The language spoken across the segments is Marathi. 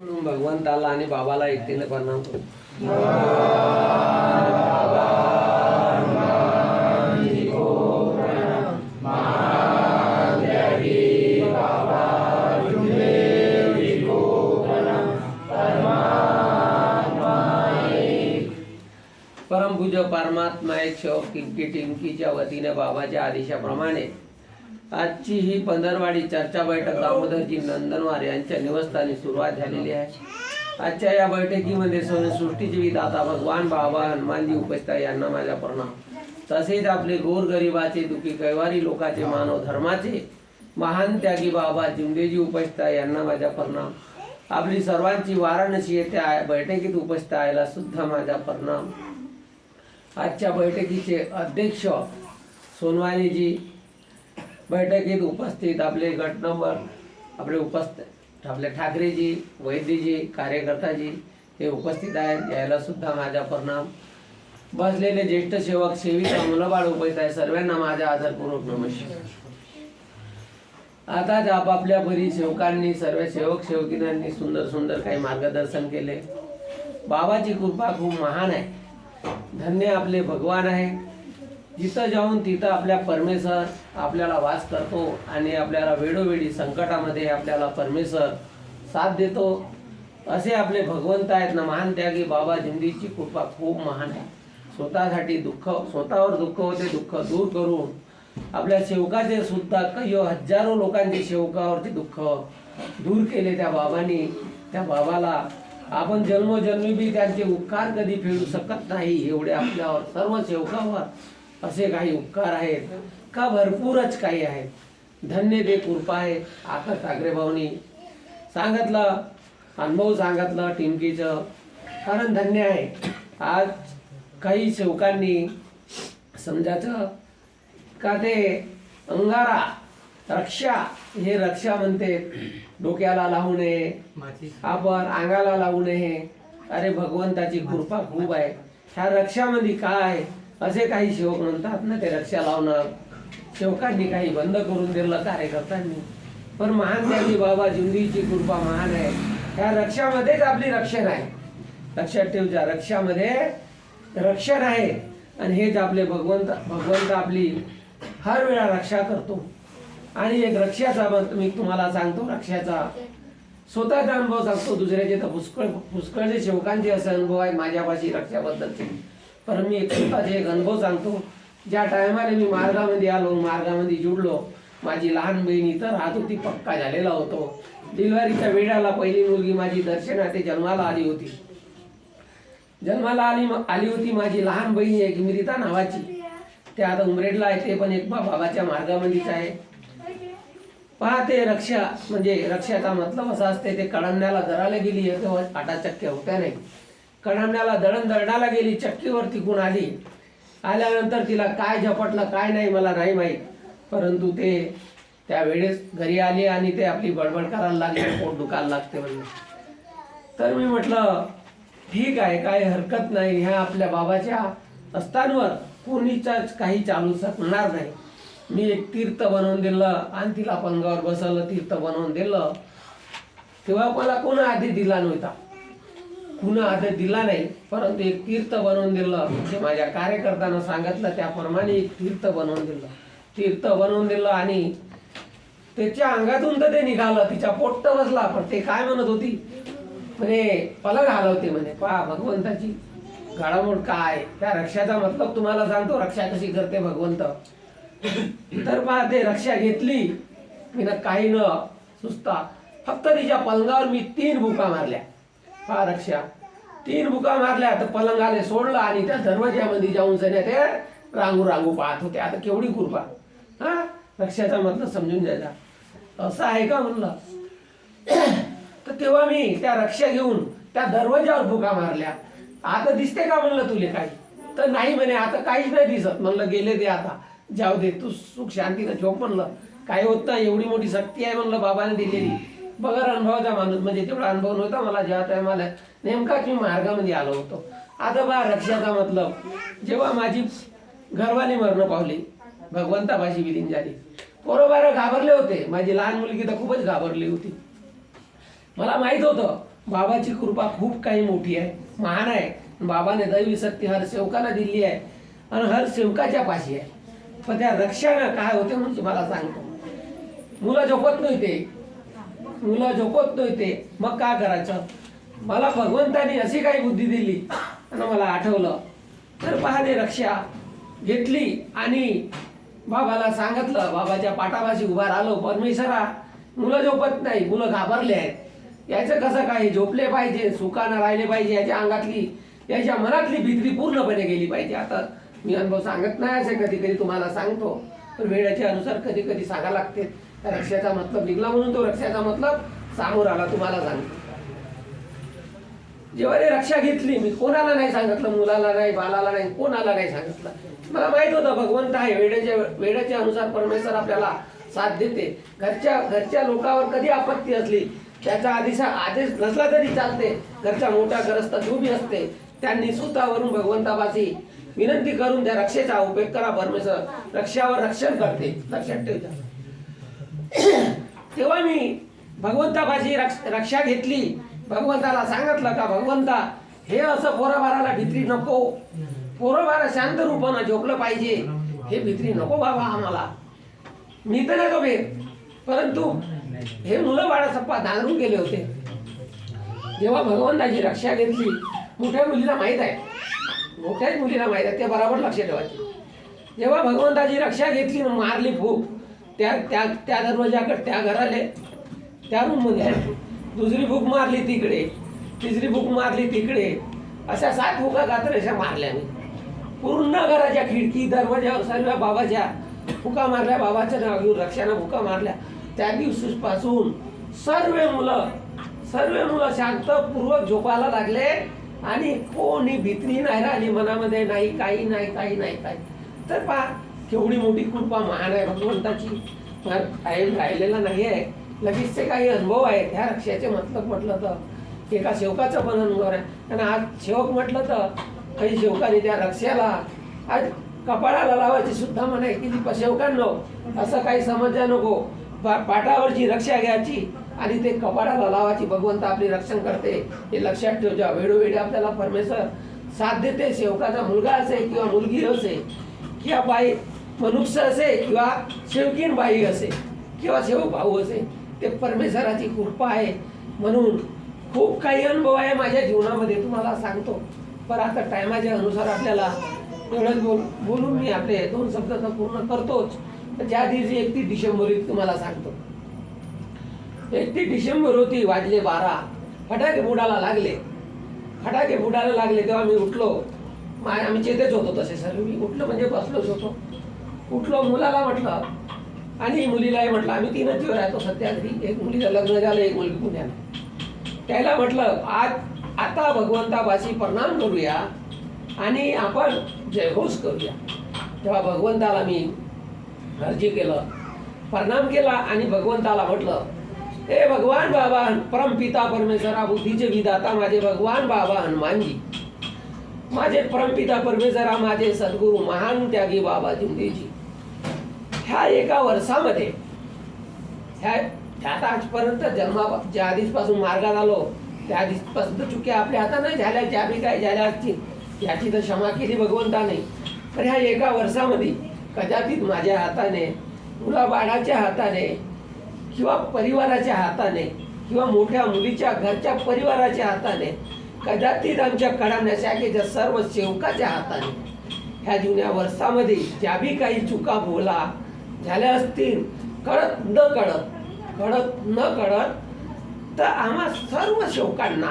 म्हणून भगवंताला आणि बाबाला एकटीने प्रणाम करू. परमपूज्य परमात्मा एक शव किंकी टिमकीच्या वतीने बाबाच्या आदेशाप्रमाणे आजची ही पंधरवाडी चर्चा बैठक दामोदरजी नंदनवार यांच्या निवासस्थानी सुरुवात झालेली आहे. आजच्या या बैठकीमध्ये सर्व सृष्टीचे विधाता भगवान बाबा हनुमानजी उपस्थित यांना माझा प्रणाम. तसेच आपले गोरगरिबाचे दुखी कैवारी लोकाचे मानव धर्माचे महान त्यागी बाबा जिंदेजी उपस्थित यांना माझा प्रणाम. आपली सर्वांची वाराणसी येथे बैठकीत उपस्थित यायला सुद्धा माझा प्रणाम. आजच्या बैठकीचे अध्यक्ष सोनवानीजी बैठकीत उपस्थित आपले गट नंबर आपले उपस्थित आपले ठाकरेजी वैद्यजी कार्यकर्ताजी हे उपस्थित आहेत. यायला सुद्धा माझा प्रणाम. बसलेले ज्येष्ठ सेवक सेविका मुलंबाळ उपस्थित आहे सर्वांना माझा आदरपूर्वक नमस्कार. आताच आपापल्या परी सेवकांनी सर्व सेवक सेवकिनांनी सुंदर सुंदर काही मार्गदर्शन केले. बाबाची कृपा खूप महान आहे. धन्य आपले भगवान आहे. जिथं जाऊन तिथं आपल्या परमेश्वर आपल्याला वास करतो आणि आपल्याला वेळोवेळी संकटामध्ये आपल्याला परमेश्वर साथ देतो. असे आपले भगवंत आहेत ना महान त्यागी बाबा जिंदीची कृपा खूप महान आहे. स्वतःसाठी दुःख स्वतःवर दुःख होते दुःख दूर करून आपल्या सेवकाचे सुद्धा काही हजारो लोकांचे शेवकावरचे दुःख दूर केले त्या बाबांनी. त्या बाबाला आपण जन्मजन्मी बी त्यांचे उपकार कधी फेडू शकत नाही एवढे आपल्यावर सर्व सेवकावर असे काही उपकार आहेत. का भरपूरच काही आहेत. धन्य ते कृपा आहे आता ठाकरे भाऊनी. सांगितलं अनुभव सांगितलं टिमकीचं. कारण धन्य आहे. आज काही सेवकांनी समजायचं का ते अंगारा रक्षा हे रक्षा म्हणते. डोक्याला लावू नये. आपण अंगाला लावू नये. अरे भगवंताची कृपा खूप आहे. ह्या रक्षामध्ये काय असे काही सेवक म्हणतात ना ते रक्षा लावणार. सेवकांनी काही बंद करून दिलं कार्यकर्त्यांनी. पण महान त्याची बाबा जिंदीची कृपा महान आहे. ह्या रक्षामध्येच आपली रक्षण आहे लक्षात ठेवजा रक्षामध्ये रक्षण आहे आणि हेच आपले भगवंत भगवंत आपली हर वेळा रक्षा करतो. आणि एक रक्षाचा मग मी तुम्हाला सांगतो रक्षाचा स्वतःचा अनुभव सांगतो. दुसऱ्याचे तर पुष्कळ पुष्कळचे शेवकांचे असे अनुभव आहेत माझ्यापाशी रक्षाबद्दलचे. पण मी एक स्वतःचे एक अनुभव सांगतो ज्या टायमाला मी मार्गामध्ये आलो मार्गामध्ये जुडलो माझी लहान बहीण इथं राहत होती पक्का झालेला होतो. डिलिव्हरीच्या वेळाला पहिली मुलगी माझी दर्शना ते जन्माला आली होती. जन्माला आली आली होती माझी लहान बहीण एक मिरिता नावाची. ते आता उमरेडला आहे ते पण एक बा- बाबाच्या मार्गामध्येच आहे. पहा ते रक्षा म्हणजे रक्षाचा मतलब असा असते ते कळमण्याला घराला गेली आहे तेव्हा आटा चक्क्या होत्या नाही कडाण्याला दळण दळणाला गेली चक्कीवर तिकून आली. आल्यानंतर तिला काय झपटलं काय नाही मला नाही माहीत. परंतु ते त्यावेळेस घरी आले आणि ते आपली बडबड करायला लागले पोट दुखायला लागते म्हणजे तर मी म्हटलं ठीक आहे काही हरकत नाही. ह्या आपल्या बाबाच्या असतांवर कोणीचाच काही चालू शकणार नाही. मी एक तीर्थ बनवून दिलं आणि तिला पंगावर बसवलं तीर्थ बनवून दिलं. तेव्हा मला कोणा आधी दिला नव्हता. कुणा आता दिला नाही परंतु एक तीर्थ बनवून दिलं. जे माझ्या कार्यकर्त्यांना सांगितलं त्याप्रमाणे एक तीर्थ बनवून दिलं. तीर्थ बनवून दिलं आणि त्याच्या अंगातून तर ते निघालं तिच्या पोट्ट बसला. पण ते काय म्हणत होती? म्हणे पलंग हलवते म्हणे. पहा भगवंताची घडामोड काय? त्या रक्षाचा मतलब तुम्हाला सांगतो रक्षा कशी करते भगवंत. तर पहा ते रक्षा घेतली. मी ना काही न सुस्ता फक्त तिच्या पलंगावर मी तीन भुका मारल्या. पहा रक्षा. तीन बुका मारल्या तर पलंगाले सोडलं आणि त्या दरवाज्यामध्ये जाऊन सध्या ते रांगू रांगू पाहत होते. आता केवढी कृपा हा? रक्षाचा मतलब समजून जायचा. असं आहे का म्हणलं? तर तेव्हा मी त्या रक्षा घेऊन त्या दरवाज्यावर बुका मारल्या आता दिसते का म्हणलं तुले काही? तर नाही म्हणे आता काहीच नाही दिसत. म्हणलं गेले ते आता. जाऊ दे तू सुख शांतीनं झोप म्हणलं. काही होत नाही एवढी मोठी शक्ती आहे म्हणलं बाबाने दिलेली. बगर अनुभवाचा माणूस म्हणजे तेवढा अनुभव नव्हता मला जेव्हा टायमाला नेमकाच मी मार्गामध्ये आलो होतो. आता बा रक्षाचा मतलब. जेव्हा माझी घरवाली मरण पावली भगवंतापाशी विलीन झाली. पोरोबार घाबरले होते. माझी लहान मुलगी तर खूपच घाबरली होती. मला माहीत होतं बाबाची कृपा खूप काही मोठी आहे महान आहे. बाबाने दैवी शक्ती हर सेवकाला दिली आहे आणि हर सेवकाच्या पाशी आहे. पण त्या रक्षानं काय होते म्हणजे मला सांगतो. मुलं झोपत नाही ते मुलं झोपत नाही ते मग का करायचं? मला भगवंताने अशी काही बुद्धी दिली. आणि मला आठवलं. तर पहाने रक्षा घेतली आणि बाबाला सांगितलं बाबाच्या पाटापाशी उभा राहिलो परमेश्वरा मुलं झोपत नाही मुलं घाबरले आहेत. याचं कसं काय झोपले पाहिजे सुखानं राहिले पाहिजे याच्या अंगातली याच्या मनातली भीती पूर्णपणे गेली पाहिजे. आता मी अनुभव सांगत नाही असे कधी कधी तुम्हाला सांगतो. पण वेळेच्या अनुसार कधी कधी सांगा लागते. रक्षाचा मतलब निघला म्हणून तो रक्षाचा मतलब समोर आला तुम्हाला सांगतो. जेव्हा ते रक्षा घेतली मी कोणाला नाही सांगितलं मुलाला नाही बालाला नाही कोणाला नाही सांगितलं. मला माहीत होतं भगवंत आहे वेळेच्या वेळेच्या अनुसार परमेश्वर आपल्याला साथ देते. घरच्या घरच्या लोकांवर कधी आपत्ती असली त्याचा आदेश आदेश नसला तरी चालते. घरचा मोठा ग्रस्त जो असते. त्यांनी स्वतःवरून भगवंतापाशी विनंती करून त्या रक्षेचा उपयोग करा परमेश्वर रक्षावर रक्षण करते. लक्षात ठेवता तेव्हा मी भगवंतापाशी रक्ष- रक्षा घेतली. भगवंताला सांगितलं का भगवंता हे असं पोराबाराला भित्री नको. पोरबारा शांत रूपानं झोपलं पाहिजे. हे भित्री नको बाबा आम्हाला. मी तर नाही भेट परंतु हे मुलं बाळा सप्पा दांगरून गेले होते. जेव्हा भगवंताची रक्षा घेतली. मोठ्या मुलीला माहीत आहे. मोठ्याच मुलीला माहीत आहे. ते बरोबर लक्ष ठेवायचे. जेव्हा भगवंताची रक्षा घेतली मारली फूक. त्या त्या त्या दरवाजाकडे त्या घराले त्या रूममध्ये दुसरी भूक मारली तिकडे तिसरी भूक मारली तिकडे. अशा सात भुका गात्रेशा मारल्या मी पूर्ण घराच्या खिडकी दरवाजावर सर्व बाबाच्या भुका मारल्या बाबाच्या नाव घेऊन रक्षानं भुका मारल्या. त्या दिवसापासून सर्व मुलं सर्व मुलं शांतपूर्वक झोपायला लागले आणि कोणी भीती नाही राहिली मनामध्ये नाही काही नाही काही नाही काही तर पहा केवढी मोठी कृपा महान आहे. भगवंताची टाईम राहिलेला नाही आहे लगेचचे काही अनुभव आहेत ह्या रक्षाचे मतलब म्हटलं तर एका शेवकाचा पण अनुभव आहे. आणि आज शेवक म्हटलं तर काही शेवकाने त्या रक्षाला आज कपाळाला लावायची सुद्धा म्हणे की ती असं काही समजा नको. पा- पाटावरची रक्षा घ्यायची आणि ते कपाळाला लावायची भगवंत आपली रक्षण करते. हे लक्षात ठेवजा. वेळोवेळी आपल्याला परमेश्वर साथ देते. शेवकाचा मुलगा असे किंवा मुलगी असे किंवा बाई मनुष्य असे किंवा शेवकीन बाई असे किंवा शेव भाऊ असे ते परमेश्वराची कृपा आहे म्हणून खूप काही अनुभव आहे माझ्या जीवनामध्ये तुम्हाला सांगतो. पण आता टायमाच्या अनुसार आपल्याला एवढंच बोल बोलून मी आपले दोन शब्द तर पूर्ण करतोच. ज्या दिवशी एकतीस डिसेंबर तुम्हाला सांगतो. एकतीस डिसेंबर होती वाजले बारा. फटाके बुडाला लागले. फटाके बुडायला लागले तेव्हा मी उठलो. मा- आम्ही चेतेच होतो तसे सर्व. मी उठलो म्हणजे बसलोच होतो. उठलो मुलाला म्हटलं आणि मुलीलाही म्हटलं आम्ही तीनच जीव राहतो सध्या घरी एक मुलीचं लग्न झालं एक मुलगी पुण्याला. त्याला म्हटलं आज आता भगवंतापाशी प्रणाम करूया आणि आपण जयघोष करूया. तेव्हा भगवंताला मी अर्जी केलं प्रणाम केला आणि भगवंताला म्हटलं हे भगवान बाबा परमपिता परमेश्वरा बुद्धीचे विधाता माझे भगवान बाबा हनुमानजी माझे परमपिता परमेश्वरा माझे सद्गुरू महान त्यागी बाबा जिंदेजी. ह्या एका वर्षामध्ये ह्या ह्यात आजपर्यंत जन्मा ज्या आधीचपासून मार्गात आलो त्या दिवसपासून तर चुक्या आपल्या हाताने झाल्या ज्या बी काय झाल्या असतील याची तर क्षमा केली भगवंताने. पण ह्या एका वर्षामध्ये कदाचित माझ्या हाताने मुलाबाळाच्या हाताने किंवा परिवाराच्या हाताने किंवा मोठ्या मुलीच्या घरच्या परिवाराच्या हाताने कदाचित आमच्या कडाण्या शाखेच्या सर्व सेवकाच्या हाताने ह्या जुन्या वर्षामध्ये ज्या बी काही चुका बोला झाल्या असतील. कळत न कळत कळत न कळत तर आम्हा सर्व शेवकांना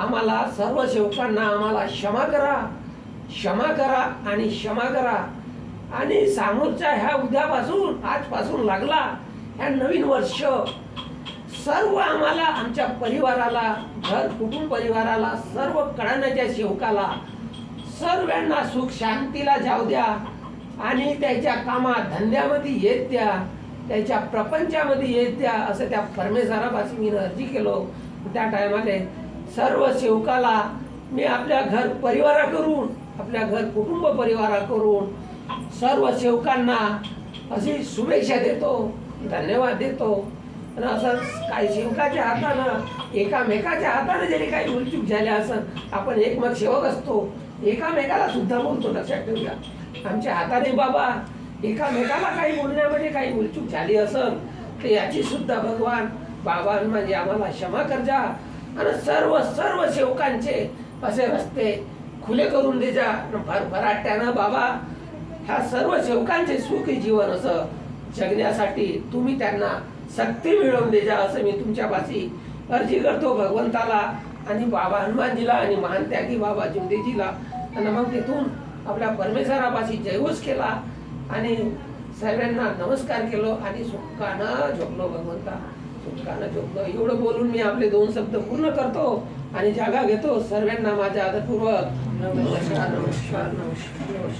आम्हाला सर्व शेवकांना आम्हाला क्षमा करा. क्षमा करा आणि क्षमा करा. आणि समोरच्या ह्या उद्यापासून आजपासून लागला ह्या नवीन वर्ष. सर्व आम्हाला आमच्या परिवाराला घर कुटुंब परिवाराला सर्व कळण्याच्या शेवकाला सर्वांना सुख शांतीला जाऊ द्या. आणि त्याच्या कामात धंद्यामध्ये येत द्या त्याच्या प्रपंचामध्ये येत द्या असं त्या परमेश्वरापासून मी अर्जी केलो. त्या टायमाले सर्व सेवकाला मी आपल्या घर परिवारा करून आपल्या घर कुटुंब परिवारा करून सर्व सेवकांना अशी शुभेच्छा देतो धन्यवाद देतो. आणि असं काही सेवकाच्या हातानं एकामेकाच्या हातानं जरी काही उलचूक झाल्या असं आपण एकमत सेवक असतो एकामेकाला सुद्धा बोलतो लक्षात ठेवूया. आमच्या हाताने बाबा एकामेकाला काही बोलण्यामध्ये काही उलचूक झाली असेल तर याची सुद्धा भगवान बाबा म्हणजे आम्हाला क्षमा करजा. आणि सर्व सर्व सेवकांचे असे रस्ते खुले करून देजा भर भराट्यानं बाबा ह्या सर्व सेवकांचे सुखी जीवन असं जगण्यासाठी तुम्ही त्यांना सक्ती मिळवून देजा असं मी तुमच्यापाशी अर्जी करतो भगवंताला आणि बाबा हनुमानजीला आणि महान त्यागी बाबा जिंदेजीला. आणि मग तिथून आपल्या परमेश्वरापाशी जयघोष केला आणि सर्वांना नमस्कार केलो आणि सुखानं झोपलो भगवंता. सुखानं झोपलो. एवढं बोलून मी आपले दोन शब्द पूर्ण करतो आणि जागा घेतो. सर्वांना माझ्या आदरपूर्वक. नमस्कार नमस्कार नमस्कार नमस्कार.